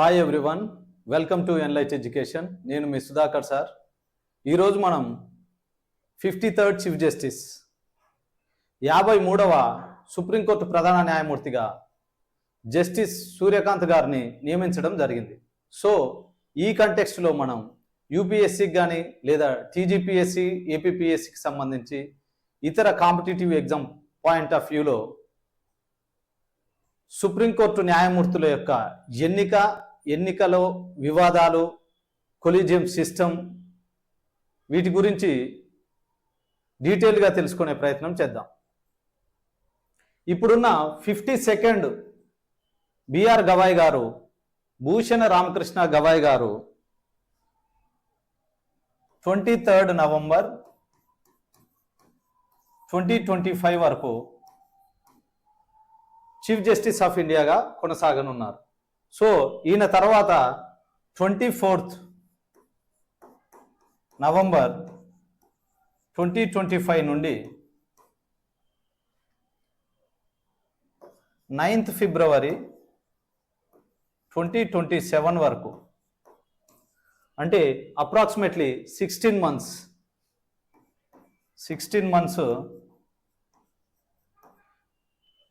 Hi everyone welcome to Enlight education నేను మీ Sudhakar sir. ఈరోజు మనం ఫిఫ్టీ థర్డ్ చీఫ్ జస్టిస్ యాభై మూడవ సుప్రీంకోర్టు ప్రధాన న్యాయమూర్తిగా జస్టిస్ సూర్యకాంత్ గారిని నియమించడం జరిగింది. సో ఈ కంటెక్స్ట్లో మనం యూపీఎస్సికి కానీ లేదా టీజీపీఎస్సి ఏపీపీఎస్సికి సంబంధించి ఇతర కాంపిటేటివ్ ఎగ్జామ్ పాయింట్ ఆఫ్ వ్యూలో సుప్రీంకోర్టు న్యాయమూర్తుల యొక్క ఎన్నిక ఎన్నికలో వివాదాలు కొలిజియం సిస్టమ్ వీటి గురించి డీటెయిల్గా తెలుసుకునే ప్రయత్నం చేద్దాం. ఇప్పుడున్న ఫిఫ్టీ సెకండ్ బిఆర్ గవాయ్ గారు భూషణ రామకృష్ణ గవాయ్ గారు twenty third November twenty twenty five వరకు చీఫ్ జస్టిస్ ఆఫ్ ఇండియాగా కొనసాగనున్నారు. సో ఈయన తర్వాత twenty fourth November twenty twenty five నుండి ninth February twenty twenty seven వరకు. అంటే approximately sixteen months. Sixteen months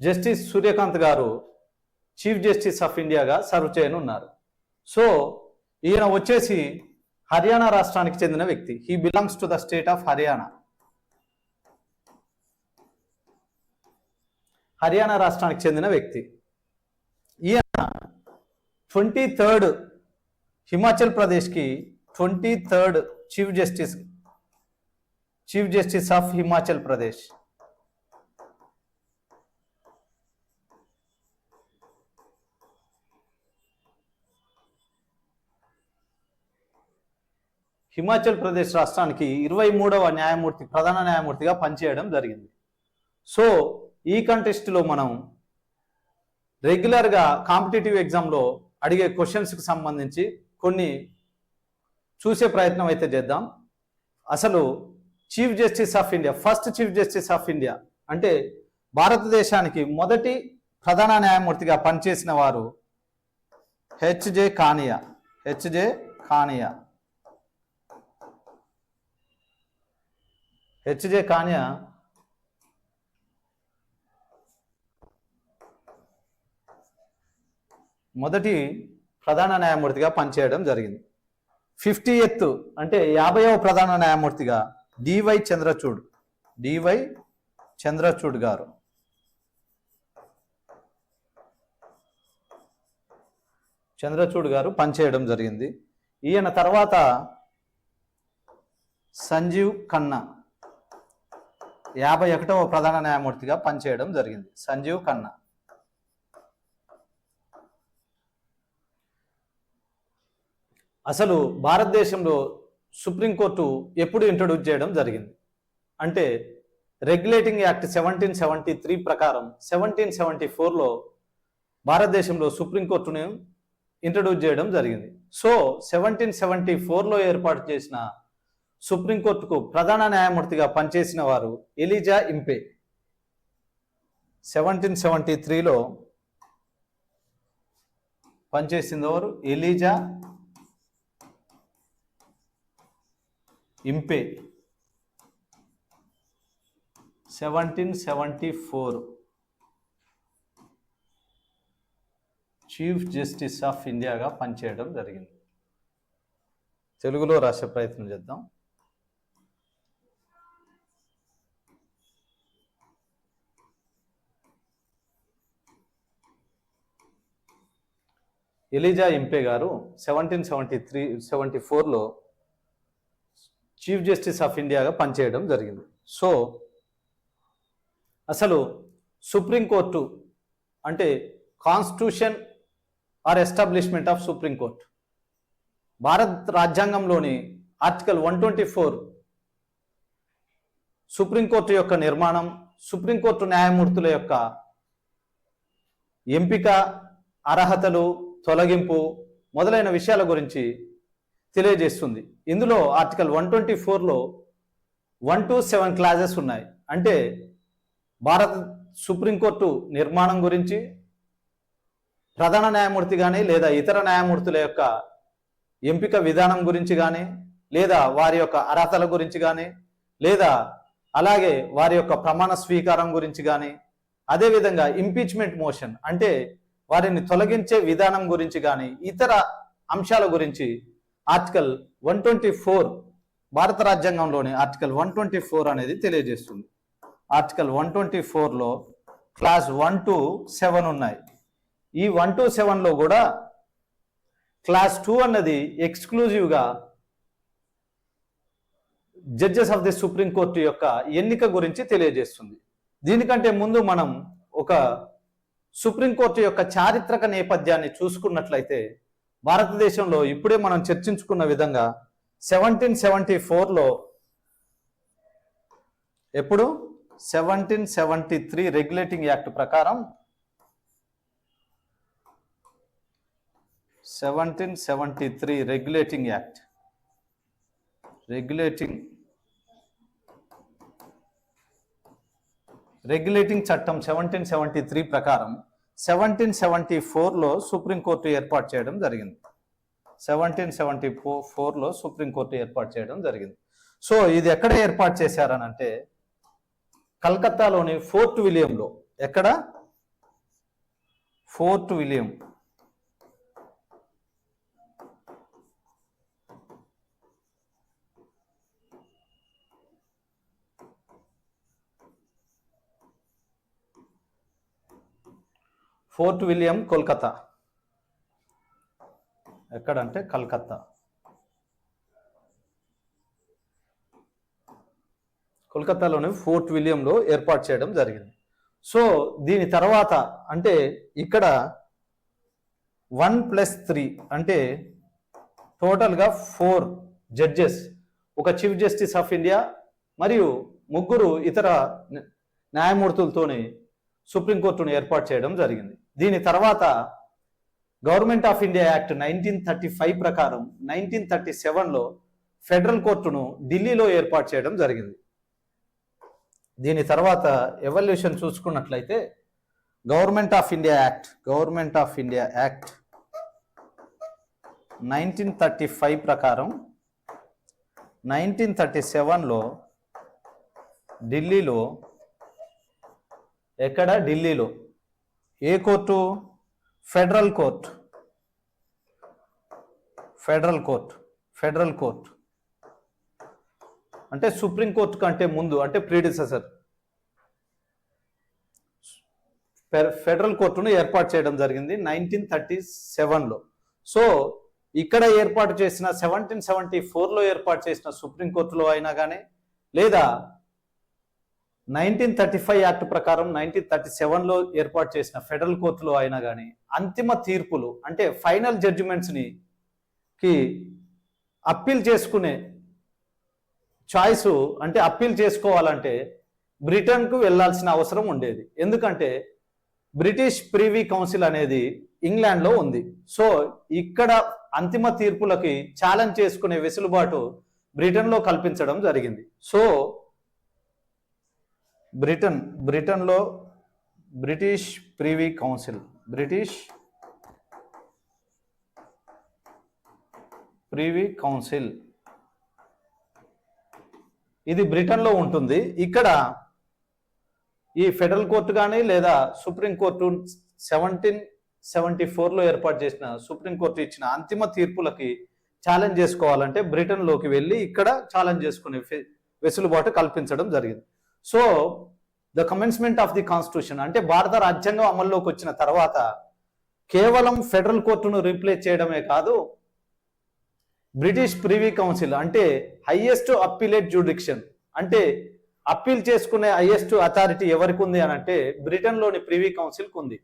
justice Suryakant గారు చీఫ్ జస్టిస్ ఆఫ్ ఇండియాగా సర్వ్ చేయనున్నారు సో ఈయన వచ్చేసి హర్యానా రాష్ట్రానికి చెందిన వ్యక్తి. He belongs to the state of Haryana Haryana రాష్ట్రానికి చెందిన వ్యక్తి. ఈయన twenty third Himachal ప్రదేశ్కి twenty third Chief Justice Chief Justice of Himachal Pradesh Himachal Pradesh రాష్ట్రానికి ఇరవై మూడవ న్యాయమూర్తి ప్రధాన న్యాయమూర్తిగా పనిచేయడం జరిగింది. సో ఈ కంటెస్ట్లో మనం రెగ్యులర్గా కాంపిటేటివ్ ఎగ్జామ్లో అడిగే క్వశ్చన్స్కి సంబంధించి కొన్ని చూసే ప్రయత్నం అయితే చేద్దాం. అసలు chief justice of India first chief justice of India అంటే భారతదేశానికి మొదటి ప్రధాన న్యాయమూర్తిగా పనిచేసిన వారు HJ Kania HJ Kania. HJ Kania మొదటి ప్రధాన న్యాయమూర్తిగా పనిచేయడం జరిగింది. ఫిఫ్టీ ఎత్ అంటే యాభైవ ప్రధాన న్యాయమూర్తిగా డివై చంద్రచూడ్ డివై చంద్రచూడ్ గారు. చంద్రచూడ్ గారు పనిచేయడం జరిగింది. ఈయన తర్వాత సంజీవ్ ఖన్నా యాభై ఒకటవ ప్రధాన న్యాయమూర్తిగా పనిచేయడం జరిగింది. సంజీవ్ ఖన్నా. అసలు భారతదేశంలో సుప్రీంకోర్టు ఎప్పుడు ఇంట్రొడ్యూస్ చేయడం జరిగింది? అంటే regulating act seventeen seventy three ప్రకారం సెవెంటీన్ సెవెంటీ ఫోర్లో భారతదేశంలో సుప్రీంకోర్టును ఇంట్రడ్యూస్ చేయడం జరిగింది. సో సెవెంటీన్ సెవెంటీ ఫోర్లో ఏర్పాటు చేసిన సుప్రీంకోర్టుకు ప్రధాన న్యాయమూర్తిగా పనిచేసిన వారు ఎలిజా ఇంపే. సెవెంటీన్ సెవెంటీ త్రీలో పనిచేసింది వారు Elijah Impey. Seventeen seventy four. Chief justice of ఇండియాగా పనిచేయడం జరిగింది. తెలుగులో రాసే ప్రయత్నం చేద్దాం. ఎలిజా ఇంపే గారు సెవెంటీన్ సెవెంటీ త్రీ సెవెంటీ ఫోర్లో చీఫ్ జస్టిస్ ఆఫ్ ఇండియాగా పనిచేయడం జరిగింది. సో అసలు సుప్రీంకోర్టు అంటే constitution or establishment of Supreme Court Bharat రాజ్యాంగంలోని article one twenty four Supreme Court యొక్క నిర్మాణం సుప్రీంకోర్టు న్యాయమూర్తుల యొక్క ఎంపిక అర్హతలు తొలగింపు మొదలైన విషయాల గురించి తెలియజేస్తుంది. ఇందులో ఆర్టికల్ వన్ ట్వంటీ ఫోర్లో వన్ టు సెవెన్ క్లాజెస్ ఉన్నాయి. అంటే భారత సుప్రీంకోర్టు నిర్మాణం గురించి ప్రధాన న్యాయమూర్తి కానీ లేదా ఇతర న్యాయమూర్తుల యొక్క ఎంపిక విధానం గురించి కానీ లేదా వారి యొక్క అర్హతల గురించి కానీ లేదా అలాగే వారి యొక్క ప్రమాణ స్వీకారం గురించి కానీ అదేవిధంగా ఇంపీచ్మెంట్ మోషన్ అంటే వారిని తొలగించే విధానం గురించి కానీ ఇతర అంశాల గురించి ఆర్టికల్ వన్ ట్వంటీ ఫోర్ భారత రాజ్యాంగంలోని ఆర్టికల్ వన్ ట్వంటీ ఫోర్ అనేది తెలియజేస్తుంది. ఆర్టికల్ వన్ ట్వంటీ ఫోర్లో క్లాస్ వన్ టు సెవెన్ ఉన్నాయి. ఈ వన్ టు సెవెన్లో కూడా క్లాస్ టూ అన్నది ఎక్స్క్లూజివ్గా judges of the Supreme Court యొక్క ఎన్నిక గురించి తెలియజేస్తుంది. దీనికంటే ముందు మనం ఒక సుప్రీంకోర్టు యొక్క చారిత్రక నేపథ్యాన్ని చూసుకున్నట్లయితే భారతదేశంలో ఇప్పుడే మనం చర్చించుకున్న విధంగా సెవెంటీన్ సెవెంటీ ఫోర్లో ఎప్పుడు? Seventeen seventy three regulating act ప్రకారం seventeen seventy three regulating act regulating regulating చట్టం సెవెంటీన్ సెవెంటీ త్రీ ప్రకారం సెవెంటీన్ సెవెంటీ ఫోర్లో సుప్రీంకోర్టు ఏర్పాటు చేయడం జరిగింది. సెవెంటీన్ సెవెంటీ ఫోర్ ఫోర్లో సుప్రీంకోర్టు ఏర్పాటు చేయడం జరిగింది. సో ఇది ఎక్కడ ఏర్పాటు చేశారనంటే కలకత్తాలోని ఫోర్ట్ విలియంలో. ఎక్కడ? Fort William. Fort William Kolkata. ఎక్కడంటే కలకత్తా. కోల్కతాలోని ఫోర్ట్ విలియంలో ఏర్పాటు చేయడం జరిగింది. సో దీని తర్వాత అంటే ఇక్కడ వన్ ప్లస్ త్రీ అంటే టోటల్గా ఫోర్ జడ్జెస్ ఒక చీఫ్ జస్టిస్ ఆఫ్ ఇండియా మరియు ముగ్గురు ఇతర న్యాయమూర్తులతోని సుప్రీంకోర్టును ఏర్పాటు చేయడం జరిగింది. దీని తర్వాత government of India act nineteen thirty five ప్రకారం నైన్టీన్ థర్టీ సెవెన్లో ఫెడరల్ కోర్టును ఢిల్లీలో ఏర్పాటు చేయడం జరిగింది. దీని తర్వాత ఎవల్యూషన్ చూసుకున్నట్లయితే government of India act government of India act nineteen thirty five ప్రకారం నైన్టీన్ థర్టీ సెవెన్లో ఢిల్లీలో ఎక్కడ? ఢిల్లీలో ఏ court? Federal court. Federal court. Federal court. అంటే సుప్రీంకోర్టు కంటే ముందు అంటే ప్రీడిసెసర్. ఫెడరల్ కోర్టును ఏర్పాటు చేయడం జరిగింది నైన్టీన్ థర్టీ సెవెన్లో. సో ఇక్కడ ఏర్పాటు చేసిన సెవెంటీన్ సెవెంటీ ఫోర్లో ఏర్పాటు చేసిన సుప్రీం కోర్టులో అయినా కానీ లేదా నైన్టీన్ థర్టీ ఫైవ్ యాక్ట్ ప్రకారం నైన్టీన్ థర్టీ సెవెన్లో ఏర్పాటు చేసిన ఫెడరల్ కోర్టులో అయినా కానీ అంతిమ తీర్పులు అంటే ఫైనల్ జడ్జిమెంట్స్ని కి అప్పీల్ చేసుకునే చాయిస్ అంటే అప్పీల్ చేసుకోవాలంటే బ్రిటన్కు వెళ్ళాల్సిన అవసరం ఉండేది. ఎందుకంటే బ్రిటిష్ ప్రీవీ కౌన్సిల్ అనేది ఇంగ్లాండ్లో ఉంది. సో ఇక్కడ అంతిమ తీర్పులకి ఛాలెంజ్ చేసుకునే వెసులుబాటు బ్రిటన్లో కల్పించడం జరిగింది. సో బ్రిటన్ బ్రిటన్లో British Privy Council British Privy Council. ఇది బ్రిటన్లో ఉంటుంది. ఇక్కడ ఈ ఫెడరల్ కోర్టు కానీ లేదా సుప్రీం కోర్టు సెవెంటీన్ సెవెంటీ ఫోర్లో ఏర్పాటు చేసిన సుప్రీం కోర్టు ఇచ్చిన అంతిమ తీర్పులకి ఛాలెంజ్ చేసుకోవాలంటే బ్రిటన్లోకి వెళ్ళి ఇక్కడ ఛాలెంజ్ చేసుకునే వెసులుబాటు కల్పించడం జరిగింది. So the commencement of the constitution అంటే భారత రాజ్యాంగం అమల్లోకి వచ్చిన తర్వాత కేవలం ఫెడరల్ కోర్టును రీప్లేస్ చేయడమే కాదు బ్రిటిష్ ప్రివీ కౌన్సిల్ అంటే హయ్యెస్ట్ అప్పీలేట్ జ్యూడిక్షన్ అంటే అప్పీల్ చేసుకునే హయ్యెస్ట్ అథారిటీ ఎవరికి ఉంది అని అంటే బ్రిటన్లోని ప్రివీ కౌన్సిల్కి ఉంది.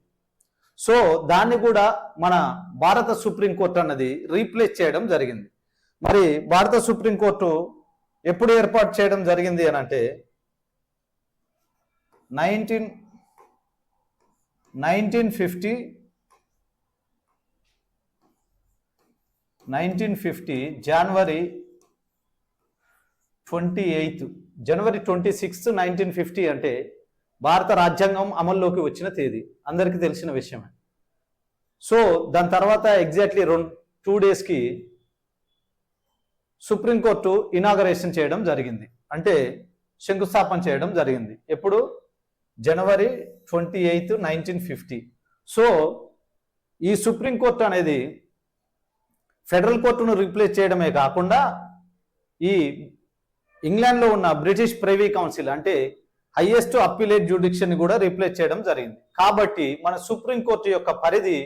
సో దాన్ని కూడా మన భారత సుప్రీంకోర్టు అన్నది రీప్లేస్ చేయడం జరిగింది. మరి భారత సుప్రీంకోర్టు ఎప్పుడు ఏర్పాటు చేయడం జరిగింది అని అంటే nineteen nineteen fifty nineteen fifty January twenty eighth January twenty sixth nineteen fifty అంటే భారత రాజ్యాంగం అమల్లోకి వచ్చిన తేదీ. అందరికీ తెలిసిన విషయమే. సో దాని తర్వాత ఎగ్జాక్ట్లీ రెండు టూ డేస్కి సుప్రీంకోర్టు ఇనాగరేషన్ చేయడం జరిగింది. అంటే శంకుస్థాపన చేయడం జరిగింది. ఎప్పుడు? January twenty eighth nineteen fifty. So ఈ సుప్రీంకోర్టు అనేది ఫెడరల్ కోర్టును రీప్లేస్ చేయడమే కాకుండా ఈ ఇంగ్లాండ్లో ఉన్న బ్రిటిష్ ప్రైవీ కౌన్సిల్ అంటే హైయెస్ట్ అప్పీలేట్ జ్యుడిక్షన్ కూడా రీప్లేస్ చేయడం జరిగింది. కాబట్టి మన సుప్రీంకోర్టు యొక్క పరిధి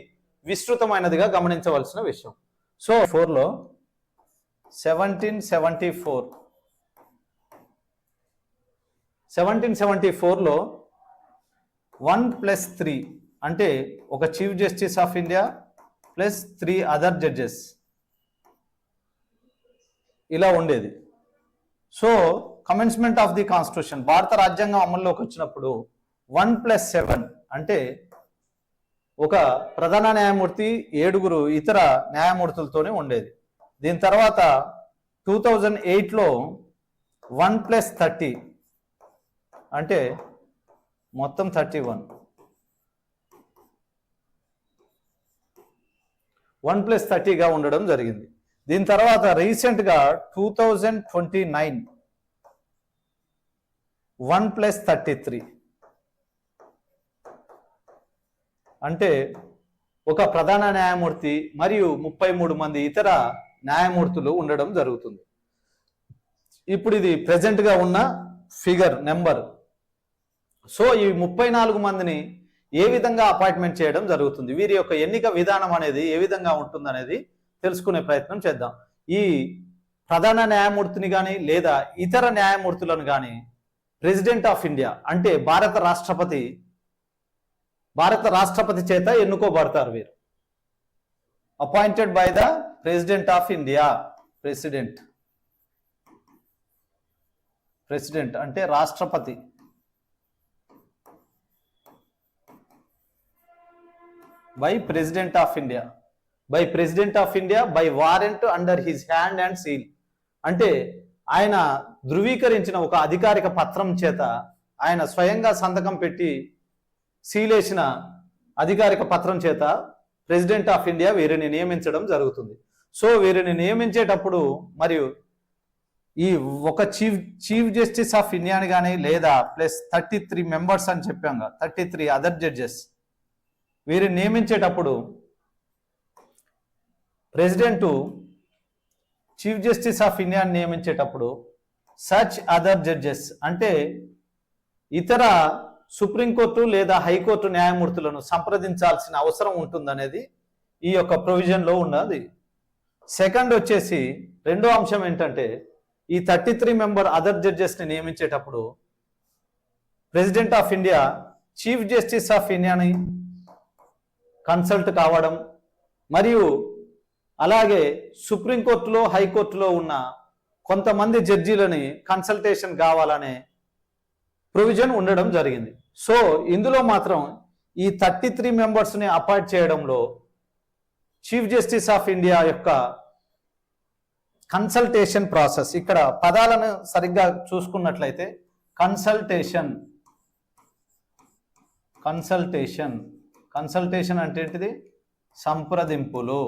విస్తృతమైనదిగా గమనించవలసిన విషయం. సో ఫోర్లో seventeen seventy four. Seventeen seventy ఫోర్లో వన్ ప్లస్ త్రీ అంటే ఒక Chief Justice of India plus three other judges. ఇలా ఉండేది. So commencement of the constitution భారత రాజ్యాంగం అమల్లోకి వచ్చినప్పుడు వన్ ప్లస్ సెవెన్ అంటే ఒక ప్రధాన న్యాయమూర్తి ఏడుగురు ఇతర న్యాయమూర్తులతోనే ఉండేది. దీని తర్వాత టూ థౌజండ్ ఎయిట్లో వన్ ప్లస్ థర్టీ అంటే మొత్తం థర్టీ వన్. వన్ ప్లస్ థర్టీగా ఉండడం జరిగింది. దీని తర్వాత రీసెంట్గా two thousand twenty nine one plus thirty three. అంటే ఒక ప్రధాన న్యాయమూర్తి మరియు ముప్పై మూడు మంది ఇతర న్యాయమూర్తులు ఉండడం జరుగుతుంది. ఇప్పుడు ఇది ప్రజెంట్గా ఉన్న ఫిగర్ నెంబర్ సో ఈ ముప్పై నాలుగు మందిని ఏ విధంగా అపాయింట్మెంట్ చేయడం జరుగుతుంది? వీరి యొక్క ఎన్నిక విధానం అనేది ఏ విధంగా ఉంటుంది అనేది తెలుసుకునే ప్రయత్నం చేద్దాం. ఈ ప్రధాన న్యాయమూర్తిని కానీ లేదా ఇతర న్యాయమూర్తులను కానీ ప్రెసిడెంట్ ఆఫ్ ఇండియా అంటే భారత రాష్ట్రపతి భారత రాష్ట్రపతి చేత ఎన్నుకోబడతారు వీరు. Appointed by the President of India. President. President అంటే రాష్ట్రపతి. By President of India by President of India by warrant under his hand and seal అంటే ఆయన ధృవీకరించిన ఒక అధికారిక పత్రం చేత ఆయన స్వయంగా సంతకం పెట్టి సీలేసిన అధికారిక పత్రం చేత ప్రెసిడెంట్ ఆఫ్ ఇండియా వీరిని నియమించడం జరుగుతుంది. సో వీరిని నియమించేటప్పుడు మరియు ఈ ఒక చీఫ్ చీఫ్ జస్టిస్ ఆఫ్ ఇండియాని కానీ లేదా ప్లస్ థర్టీ త్రీ మెంబర్స్ అని చెప్పాం థర్టీ త్రీ అదర్ జడ్జెస్ వీరిని నియమించేటప్పుడు ప్రెసిడెంటు చీఫ్ జస్టిస్ ఆఫ్ ఇండియాని నియమించేటప్పుడు సచ్ అదర్ జడ్జెస్ అంటే ఇతర సుప్రీంకోర్టు లేదా హైకోర్టు న్యాయమూర్తులను సంప్రదించాల్సిన అవసరం ఉంటుందనేది ఈ యొక్క ప్రొవిజన్లో ఉన్నది. సెకండ్ వచ్చేసి రెండో అంశం ఏంటంటే ఈ థర్టీ త్రీ మెంబర్ అదర్ జడ్జెస్ని నియమించేటప్పుడు President of India Chief Justice of ఇండియాని కన్సల్ట్ కావడం మరియు అలాగే సుప్రీంకోర్టులో హైకోర్టులో ఉన్న కొంతమంది జడ్జీలని కన్సల్టేషన్ కావాలనే ప్రొవిజన్ ఉండడం జరిగింది. సో ఇందులో మాత్రం ఈ థర్టీ త్రీ మెంబర్స్ని అపాయింట్ చేయడంలో చీఫ్ జస్టిస్ ఆఫ్ ఇండియా యొక్క కన్సల్టేషన్ ప్రాసెస్ ఇక్కడ పదాలను సరిగ్గా చూసుకున్నట్లయితే కన్సల్టేషన్ కన్సల్టేషన్ కన్సల్టేషన్ అంటే ఏంటిది? సంప్రదింపులు.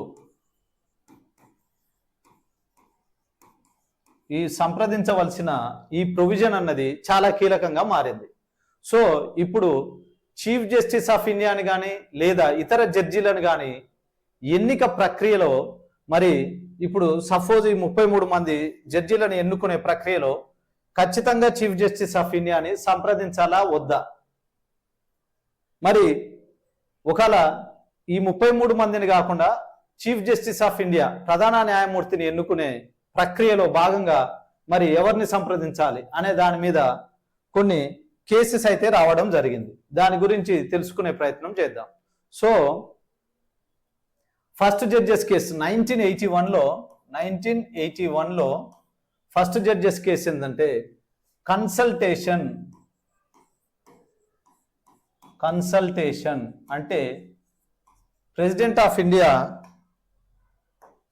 ఈ సంప్రదించవలసిన ఈ ప్రొవిజన్ అన్నది చాలా కీలకంగా మారింది. సో ఇప్పుడు చీఫ్ జస్టిస్ ఆఫ్ ఇండియాని కానీ లేదా ఇతర జడ్జీలను కానీ ఎన్నిక ప్రక్రియలో మరి ఇప్పుడు సపోజ్ ఈ ముప్పై మూడు మంది జడ్జీలను ఎన్నుకునే ప్రక్రియలో ఖచ్చితంగా చీఫ్ జస్టిస్ ఆఫ్ ఇండియాని సంప్రదించాలా వద్దా? మరి ఒకవేళ ఈ ముప్పై మూడు మందిని కాకుండా చీఫ్ జస్టిస్ ఆఫ్ ఇండియా ప్రధాన న్యాయమూర్తిని ఎన్నుకునే ప్రక్రియలో భాగంగా మరి ఎవరిని సంప్రదించాలి అనే దాని మీద కొన్ని కేసెస్ అయితే రావడం జరిగింది. దాని గురించి తెలుసుకునే ప్రయత్నం చేద్దాం. So first judges case nineteen eighty వన్లో నైన్టీన్ ఎయిటీ వన్లో ఫస్ట్ జడ్జెస్ కేసు ఏంటంటే కన్సల్టేషన్ కన్సల్టేషన్ అంటే ప్రెసిడెంట్ ఆఫ్ ఇండియా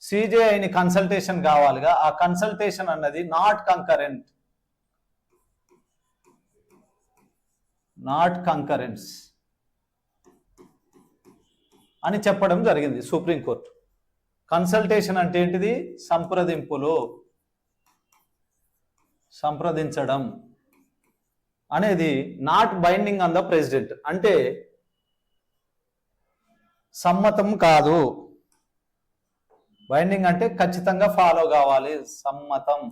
సిజేఐని కన్సల్టేషన్ కావాలిగా. ఆ కన్సల్టేషన్ అన్నది నాట్ కంకరెంట్. నాట్ కంకరెన్స్ అని చెప్పడం జరిగింది సుప్రీంకోర్టు కన్సల్టేషన్ అంటే ఏంటిది? సంప్రదింపులు. సంప్రదించడం. అనేది not binding on the president అంటే సమ్మతం కాదు. బైండింగ్ అంటే ఖచ్చితంగా ఫాలో కావాలి. సమ్మతం.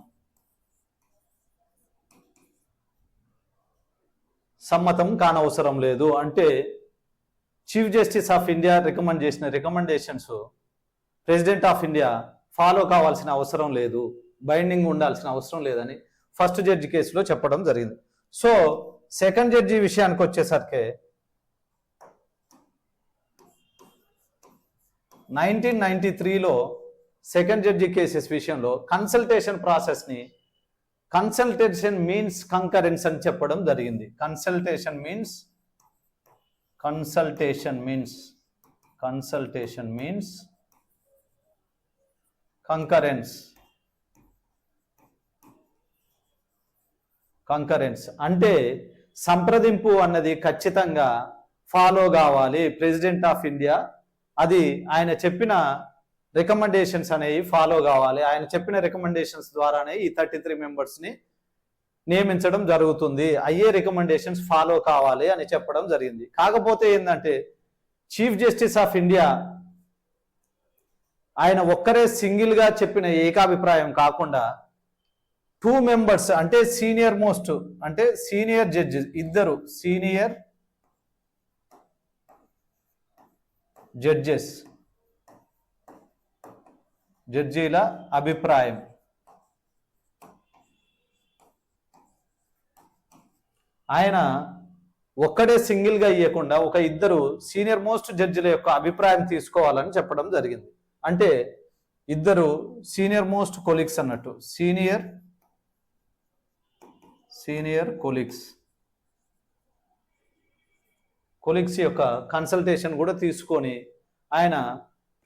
సమ్మతం కానవసరం లేదు. అంటే chief justice of India recommend చేసిన recommendations president of India follow కావాల్సిన అవసరం లేదు. బైండింగ్ ఉండాల్సిన అవసరం లేదని ఫస్ట్ జడ్జి కేసులో చెప్పడం జరిగింది. సో సెకండ్ జడ్జి విషయానికి వచ్చేసరికి నైన్టీన్ నైన్టీ త్రీలో సెకండ్ జడ్జి కేసెస్ విషయంలో కన్సల్టేషన్ ప్రాసెస్ని కన్సల్టేషన్ మీన్స్ కంకరెన్స్ అని చెప్పడం జరిగింది. Consultation means consultation means consultation means concurrence concurrence అంటే సంప్రదింపు అన్నది ఖచ్చితంగా ఫాలో కావాలి. ప్రెసిడెంట్ ఆఫ్ ఇండియా అది ఆయన చెప్పిన రికమెండేషన్స్ అనేవి ఫాలో కావాలి. ఆయన చెప్పిన రికమెండేషన్స్ ద్వారానే ఈ థర్టీ త్రీ మెంబర్స్ని నియమించడం జరుగుతుంది. అయ్యే రికమెండేషన్స్ ఫాలో కావాలి అని చెప్పడం జరిగింది. కాకపోతే ఏంటంటే చీఫ్ జస్టిస్ ఆఫ్ ఇండియా ఆయన ఒక్కరే సింగిల్గా చెప్పిన ఏకాభిప్రాయం కాకుండా టూ మెంబర్స్ అంటే సీనియర్ మోస్ట్ అంటే సీనియర్ జడ్జెస్ ఇద్దరు సీనియర్ జడ్జెస్ జడ్జీల అభిప్రాయం. ఆయన ఒక్కడే సింగిల్గా ఇవ్వకుండా ఒక ఇద్దరు సీనియర్ మోస్ట్ జడ్జిల యొక్క అభిప్రాయం తీసుకోవాలని చెప్పడం జరిగింది. అంటే ఇద్దరు సీనియర్ మోస్ట్ కొలీగ్స్ అన్నట్టు సీనియర్ సీనియర్ కొలీగ్స్. కొలీగ్స్ యొక్క కన్సల్టేషన్ కూడా తీసుకొని ఆయన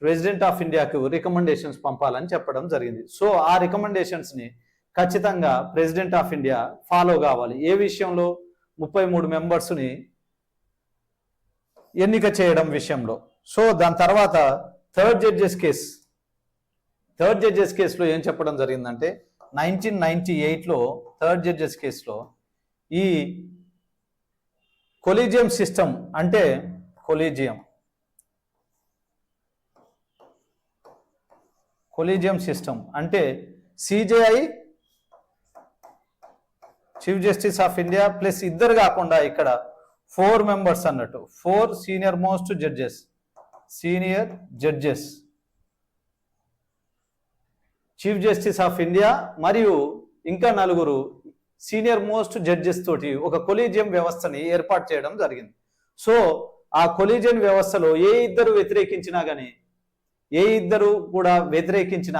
ప్రెసిడెంట్ ఆఫ్ ఇండియాకు రికమెండేషన్స్ పంపాలని చెప్పడం జరిగింది. సో ఆ రికమెండేషన్స్ని ఖచ్చితంగా ప్రెసిడెంట్ ఆఫ్ ఇండియా ఫాలో కావాలి. ఏ విషయంలో? ముప్పై మూడు మెంబర్స్ని ఎన్నిక చేయడం విషయంలో. సో దాని తర్వాత third judges case. Third judges కేసులో ఏం చెప్పడం జరిగిందంటే నైన్టీన్ నైన్టీ ఎయిట్లో థర్డ్ జడ్జెస్ కేసులో ఈ కొలీజియం సిస్టమ్ అంటే కొలీజియం. కొలీజియం సిస్టమ్ అంటే CJI chief justice of India plus ఇద్దరు కాకుండా ఇక్కడ ఫోర్ మెంబర్స్ అన్నట్టు. Four senior most judges. Senior judges. Chief justice of India మరియు ఇంకా నలుగురు సీనియర్ మోస్ట్ జడ్జెస్ తోటి ఒక కొలీజియం వ్యవస్థని ఏర్పాటు చేయడం జరిగింది. సో ఆ కొలీజియం వ్యవస్థలో ఏ ఇద్దరు వ్యతిరేకించినా కానీ ఏ ఇద్దరు కూడా వ్యతిరేకించిన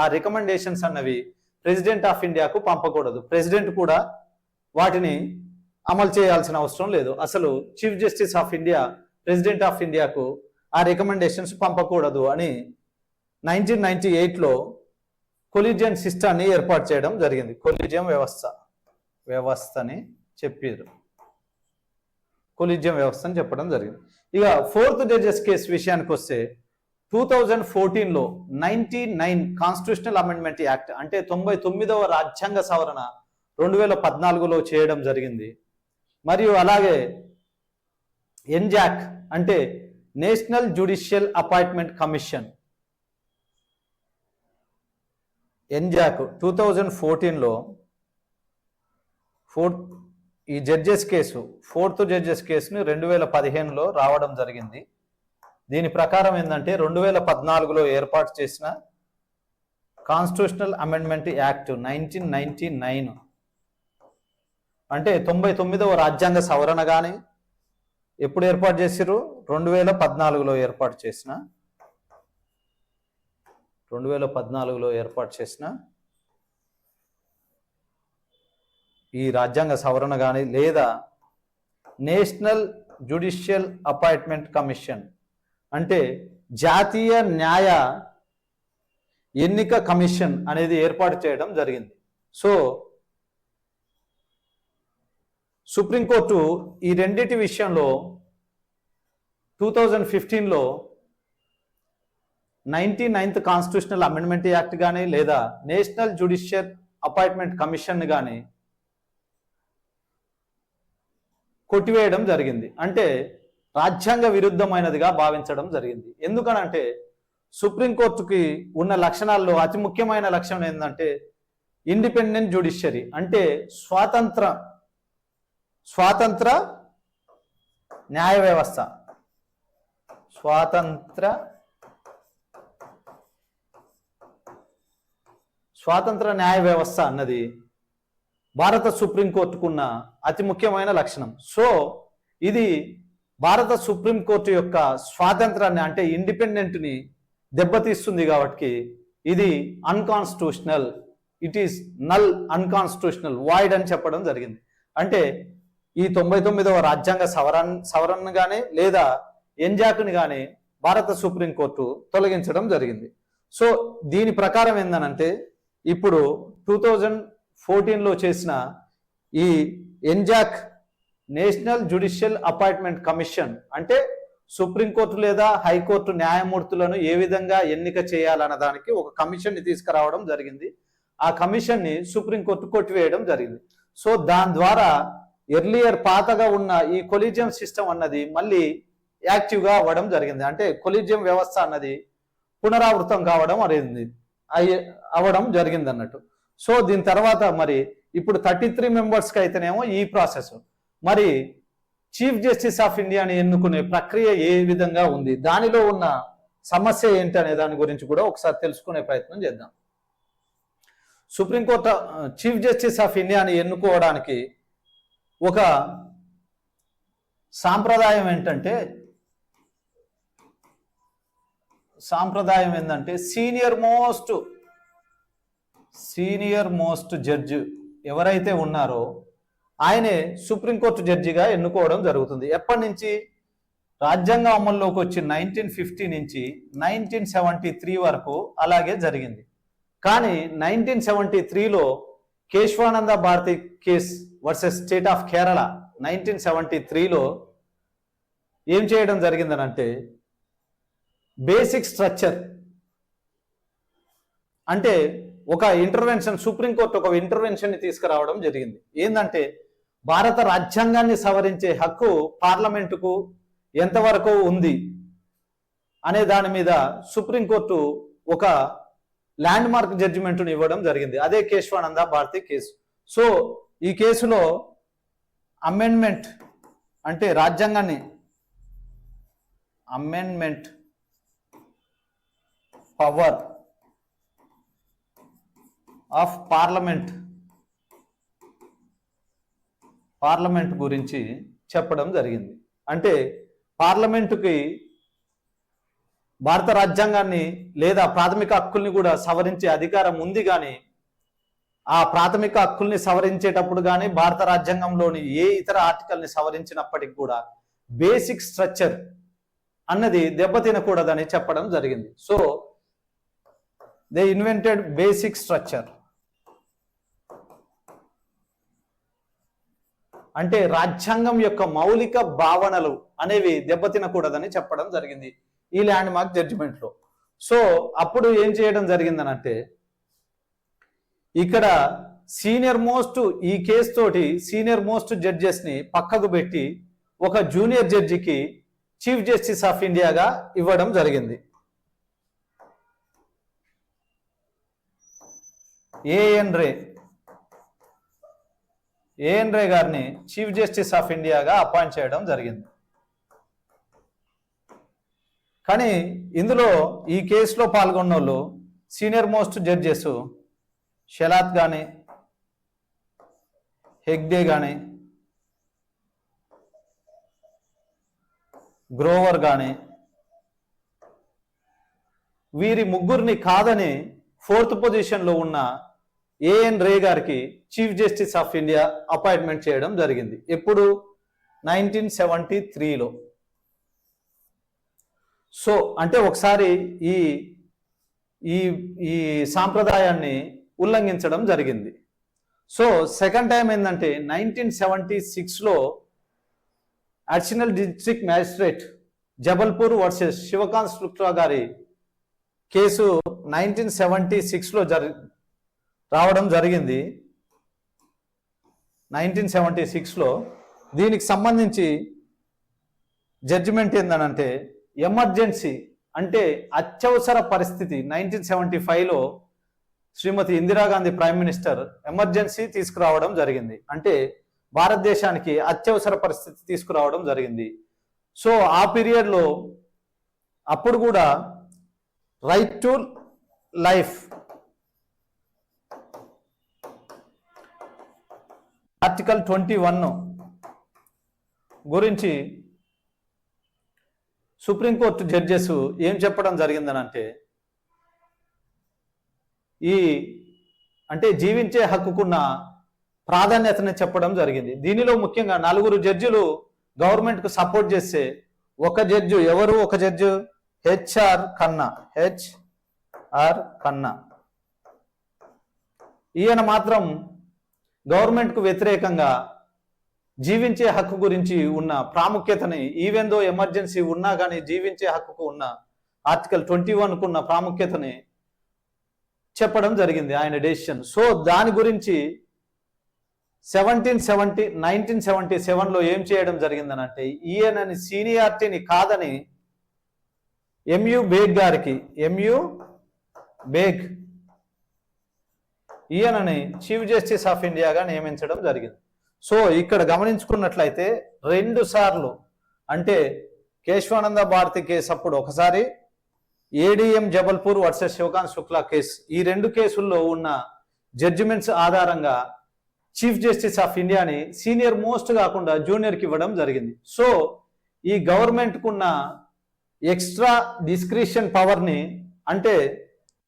ఆ రికమెండేషన్స్ అన్నవి ప్రెసిడెంట్ ఆఫ్ ఇండియాకు పంపకూడదు. ప్రెసిడెంట్ కూడా వాటిని అమలు చేయాల్సిన అవసరం లేదు. అసలు chief justice of India president of ఇండియాకు ఆ రికమెండేషన్స్ పంపకూడదు అని నైన్టీన్ నైన్టీ ఎయిట్లో కొలిజియన్ సిస్టాన్ని ఏర్పాటు చేయడం జరిగింది. కొలిజియం వ్యవస్థ వ్యవస్థని చెప్పారు. కొలిజియం వ్యవస్థ అని చెప్పడం జరిగింది. ఇక ఫోర్త్ జడ్జెస్ కేసు విషయానికి వస్తే టూ థౌజండ్ ఫోర్టీన్లో ninety nine constitutional amendment act అంటే తొంభై తొమ్మిదవ రాజ్యాంగ సవరణ రెండు వేల పద్నాలుగులో చేయడం జరిగింది. మరియు అలాగే ఎన్జాక్ అంటే national judicial appointment commission NJAC two thousand ఫోర్టీన్లో ఫోర్త్ ఈ జడ్జెస్ కేసు ఫోర్త్ జడ్జెస్ కేసుని రెండు వేల పదిహేనులో రావడం జరిగింది. దీని ప్రకారం ఏంటంటే రెండు వేల పద్నాలుగులో ఏర్పాటు చేసిన constitutional amendment act nineteen ninety nine. అంటే తొంభై తొమ్మిదవ రాజ్యాంగ సవరణ కానీ ఎప్పుడు ఏర్పాటు చేసిరు రెండు వేల పద్నాలుగులో ఏర్పాటు చేసిన రెండు వేల పద్నాలుగులో ఏర్పాటు చేసిన ఈ రాజ్యాంగ సవరణ కానీ లేదా నేషనల్ జ్యుడిషియల్ అపాయింట్మెంట్ కమిషన్ అంటే జాతీయ న్యాయ ఎన్నిక కమిషన్ అనేది ఏర్పాటు చేయడం జరిగింది. సో సుప్రీంకోర్టు ఈ రెండింటి విషయంలో టూ థౌజండ్ ఫిఫ్టీన్లో ninety ninth constitutional amendment act కానీ లేదా నేషనల్ జ్యుడిషియల్ అపాయింట్మెంట్ కమిషన్ కానీ కొట్టివేయడం జరిగింది. అంటే రాజ్యాంగ విరుద్ధమైనదిగా భావించడం జరిగింది. ఎందుకనంటే సుప్రీంకోర్టుకి ఉన్న లక్షణాల్లో అతి ముఖ్యమైన లక్షణం ఏంటంటే ఇండిపెండెంట్ జ్యుడిషియరీ. అంటే స్వాతంత్ర స్వాతంత్ర న్యాయ వ్యవస్థ. స్వాతంత్ర స్వాతంత్ర న్యాయ వ్యవస్థ అన్నది భారత సుప్రీంకోర్టుకున్న అతి ముఖ్యమైన లక్షణం. సో ఇది భారత సుప్రీంకోర్టు యొక్క స్వాతంత్రాన్ని అంటే ఇండిపెండెంట్ని దెబ్బతీస్తుంది కాబట్టి ఇది unconstitutional it is null unconstitutional void అని చెప్పడం జరిగింది. అంటే ఈ తొంభై తొమ్మిదవ రాజ్యాంగ సవరణ సవరణ కానీ లేదా ఎంజాక్ని కానీ భారత సుప్రీంకోర్టు తొలగించడం జరిగింది. సో దీని ప్రకారం ఏందనంటే ఇప్పుడు టూ థౌజండ్ ఫోర్టీన్లో చేసిన ఈ NJAC national judicial appointment commission అంటే సుప్రీంకోర్టు లేదా హైకోర్టు న్యాయమూర్తులను ఏ విధంగా ఎన్నిక చేయాలన్న దానికి ఒక కమిషన్ని తీసుకురావడం జరిగింది. ఆ కమిషన్ని సుప్రీంకోర్టు కొట్టివేయడం జరిగింది. సో దాని ద్వారా ఎర్లియర్ పాతగా ఉన్న ఈ కొలిజియం సిస్టమ్ అన్నది మళ్ళీ యాక్టివ్గా అవ్వడం జరిగింది. అంటే కొలిజియం వ్యవస్థ అన్నది పునరావృతం కావడం అనేది అయ్యే అవ్వడం జరిగింది అన్నట్టు సో దీని తర్వాత మరి ఇప్పుడు థర్టీ త్రీ మెంబర్స్కి అయితేనేమో ఈ ప్రాసెస్. మరి చీఫ్ జస్టిస్ ఆఫ్ ఇండియాని ఎన్నుకునే ప్రక్రియ ఏ విధంగా ఉంది? దానిలో ఉన్న సమస్య ఏంటి అనే దాని గురించి కూడా ఒకసారి తెలుసుకునే ప్రయత్నం చేద్దాం. సుప్రీంకోర్టు చీఫ్ జస్టిస్ ఆఫ్ ఇండియాని ఎన్నుకోవడానికి ఒక సాంప్రదాయం ఏంటంటే సాంప్రదాయం ఏంటంటే senior most senior most judge ఎవరైతే ఉన్నారో ఆయనే సుప్రీంకోర్టు జడ్జిగా ఎన్నుకోవడం జరుగుతుంది. ఎప్పటి నుంచి? రాజ్యాంగం అమల్లోకి వచ్చి నైన్టీన్ ఫిఫ్టీ నుంచి నైన్టీన్ సెవెంటీ త్రీ వరకు అలాగే జరిగింది. కానీ నైన్టీన్ సెవెంటీ త్రీలో Kesavananda Bharati case versus state of Kerala nineteen seventy త్రీలో ఏం చేయడం జరిగిందనంటే బేసిక్ స్ట్రక్చర్. అంటే ఒక ఇంటర్వెన్షన్ సుప్రీంకోర్టు ఒక ఇంటర్వెన్షన్ని తీసుకురావడం జరిగింది. ఏంటంటే భారత రాజ్యాంగాన్ని సవరించే హక్కు పార్లమెంటుకు ఎంతవరకు ఉంది అనే దాని మీద సుప్రీంకోర్టు ఒక ల్యాండ్ మార్క్ జడ్జిమెంట్ను ఇవ్వడం జరిగింది. అదే కేశవానంద భారతి కేసు. సో ఈ కేసులో అమెండ్మెంట్ అంటే రాజ్యాంగాన్ని amendment power of parliament parliament గురించి చెప్పడం జరిగింది. అంటే పార్లమెంటుకి భారత రాజ్యాంగాన్ని లేదా ప్రాథమిక హక్కుల్ని కూడా సవరించే అధికారం ఉంది కానీ ఆ ప్రాథమిక హక్కుల్ని సవరించేటప్పుడు కానీ భారత రాజ్యాంగంలోని ఏ ఇతర ఆర్టికల్ని సవరించినప్పటికి కూడా బేసిక్ స్ట్రక్చర్ అన్నది దెబ్బతినకూడదని చెప్పడం జరిగింది. So they invented basic structure అంటే రాజ్యాంగం యొక్క మౌలిక భావనలు అనేవి దెబ్బతినకూడదని చెప్పడం జరిగింది ఈ ల్యాండ్ మార్క్ జడ్జిమెంట్లో సో అప్పుడు ఏం చేయడం జరిగిందనంటే ఇక్కడ సీనియర్ మోస్ట్ ఈ కేసు తోటి సీనియర్ మోస్ట్ జడ్జెస్ని పక్కకు పెట్టి ఒక జూనియర్ జడ్జికి చీఫ్ జస్టిస్ ఆఫ్ ఇండియాగా ఇవ్వడం జరిగింది. AN Ray? A N Ray గారిని చీఫ్ జస్టిస్ ఆఫ్ ఇండియాగా అపాయింట్ చేయడం జరిగింది. కానీ ఇందులో ఈ కేసులో పాల్గొన్న వాళ్ళు సీనియర్ మోస్ట్ జడ్జెస్ షెలాత్ కానీ హెగ్డే కానీ గ్రోవర్ కానీ వీరి ముగ్గురిని కాదని ఫోర్త్ పొజిషన్లో ఉన్న ఏఎన్ రే గారికి chief justice of India appointment చేయడం జరిగింది. ఎప్పుడు? నైన్టీన్ సెవెంటీ త్రీలో. సో అంటే ఒకసారి ఈ ఈ ఈ సాంప్రదాయాన్ని ఉల్లంఘించడం జరిగింది. సో సెకండ్ టైం ఏంటంటే నైన్టీన్ సెవెంటీ సిక్స్లో additional district magistrate Jabalpur versus Shivakant Shukla గారి కేసు నైన్టీన్ సెవెంటీ సిక్స్లో జరి రావడం జరిగింది. నైన్టీన్ సెవెంటీ సిక్స్లో దీనికి సంబంధించి జడ్జిమెంట్ ఏందనంటే ఎమర్జెన్సీ అంటే అత్యవసర పరిస్థితి నైన్టీన్ సెవెంటీ ఫైవ్లో Shrimati Indira Gandhi prime minister emergency తీసుకురావడం జరిగింది. అంటే భారతదేశానికి అత్యవసర పరిస్థితి తీసుకురావడం జరిగింది. సో ఆ పీరియడ్లో అప్పుడు కూడా right to life article twenty one గురించి సుప్రీంకోర్టు జడ్జెస్ ఏం చెప్పడం జరిగిందని అంటే ఈ అంటే జీవించే హక్కుకున్న ప్రాధాన్యతని చెప్పడం జరిగింది. దీనిలో ముఖ్యంగా నలుగురు జడ్జిలు గవర్నమెంట్కు సపోర్ట్ చేస్తే ఒక జడ్జు ఎవరు? ఒక జడ్జు హెచ్ఆర్ కన్నా హెచ్ఆర్ కన్నా ఈయన మాత్రం గవర్నమెంట్కు వ్యతిరేకంగా జీవించే హక్కు గురించి ఉన్న ప్రాముఖ్యతని ఈవెన్ దో ఎమర్జెన్సీ ఉన్నా కానీ జీవించే హక్కుకు ఉన్న ఆర్టికల్ ట్వంటీ వన్కు ఉన్న ప్రాముఖ్యతని చెప్పడం జరిగింది ఆయన డెసిషన్ సో దాని గురించి సెవెంటీన్ సెవెంటీ నైన్టీన్ సెవెంటీ సెవెన్లో ఏం చేయడం జరిగిందని అంటే ఈయనని సీనియారిటీని కాదని ఎంయు బేగ్ గారికి ఎంయు బేగ్ ఈయనని చీఫ్ జస్టిస్ ఆఫ్ ఇండియాగా నియమించడం జరిగింది. సో ఇక్కడ గమనించుకున్నట్లయితే రెండు సార్లు అంటే కేశవానంద భారతి కేసు అప్పుడు ఒకసారి ADM Jabalpur versus Shivakant Shukla case. ఈ రెండు కేసుల్లో ఉన్న జడ్జిమెంట్స్ ఆధారంగా చీఫ్ జస్టిస్ ఆఫ్ ఇండియాని సీనియర్ మోస్ట్ కాకుండా జూనియర్కి ఇవ్వడం జరిగింది. సో ఈ గవర్నమెంట్కున్న ఎక్స్ట్రా డిస్క్రిషన్ పవర్ని అంటే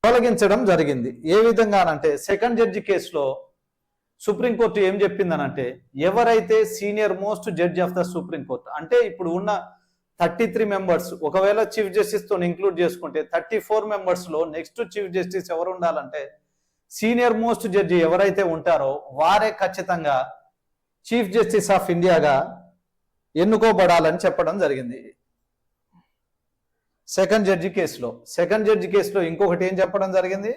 తొలగించడం జరిగింది. ఏ విధంగానంటే సెకండ్ జడ్జి కేసులో సుప్రీంకోర్టు ఏం చెప్పిందనంటే ఎవరైతే senior most judge of the supreme court అంటే ఇప్పుడు ఉన్న థర్టీ త్రీ మెంబర్స్ ఒకవేళ చీఫ్ జస్టిస్తో ఇంక్లూడ్ చేసుకుంటే థర్టీ ఫోర్ మెంబర్స్లో నెక్స్ట్ చీఫ్ జస్టిస్ ఎవరు ఉండాలంటే సీనియర్ మోస్ట్ జడ్జి ఎవరైతే ఉంటారో వారే ఖచ్చితంగా చీఫ్ జస్టిస్ ఆఫ్ ఇండియాగా ఎన్నుకోబడాలని చెప్పడం జరిగింది. సెకండ్ జడ్జి కేసులో సెకండ్ జడ్జి కేసులో ఇంకొకటి ఏం చెప్పడం జరిగింది?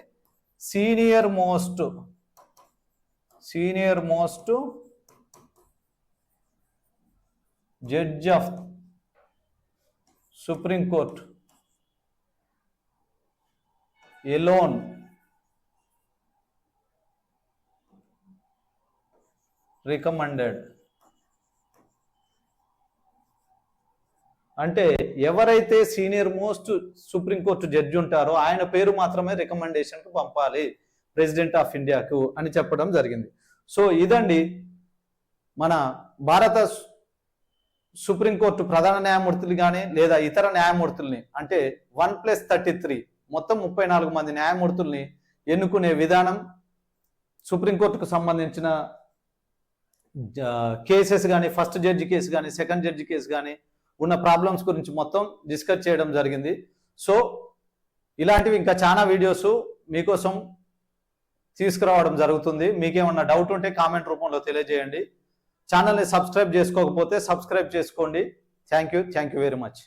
Senior most senior most judge of supreme court alone recommended. అంటే ఎవరైతే సీనియర్ మోస్ట్ సుప్రీంకోర్టు జడ్జి ఉంటారో ఆయన పేరు మాత్రమే రికమెండేషన్కు పంపాలి ప్రెసిడెంట్ ఆఫ్ ఇండియాకు అని చెప్పడం జరిగింది. సో ఇదండి మన భారత సుప్రీంకోర్టు ప్రధాన న్యాయమూర్తులు కానీ లేదా ఇతర న్యాయమూర్తుల్ని అంటే వన్ ప్లస్ థర్టీ త్రీ మొత్తం ముప్పై నాలుగు మంది న్యాయమూర్తుల్ని ఎన్నుకునే విధానం సుప్రీంకోర్టుకు సంబంధించిన కేసెస్ కానీ ఫస్ట్ జడ్జి కేసు కానీ సెకండ్ జడ్జి కేసు కానీ ఉన్న ప్రాబ్లమ్స్ గురించి మొత్తం డిస్కస్ చేయడం జరిగింది. సో ఇలాంటివి ఇంకా చాలా వీడియోస్ మీకోసం తీసుకురావడం జరుగుతుంది. మీకేమన్నా డౌట్ ఉంటే కామెంట్ రూపంలో తెలియజేయండి. ఛానల్ని సబ్స్క్రైబ్ చేసుకోకపోతే సబ్స్క్రైబ్ చేసుకోండి. Thank you thank you very much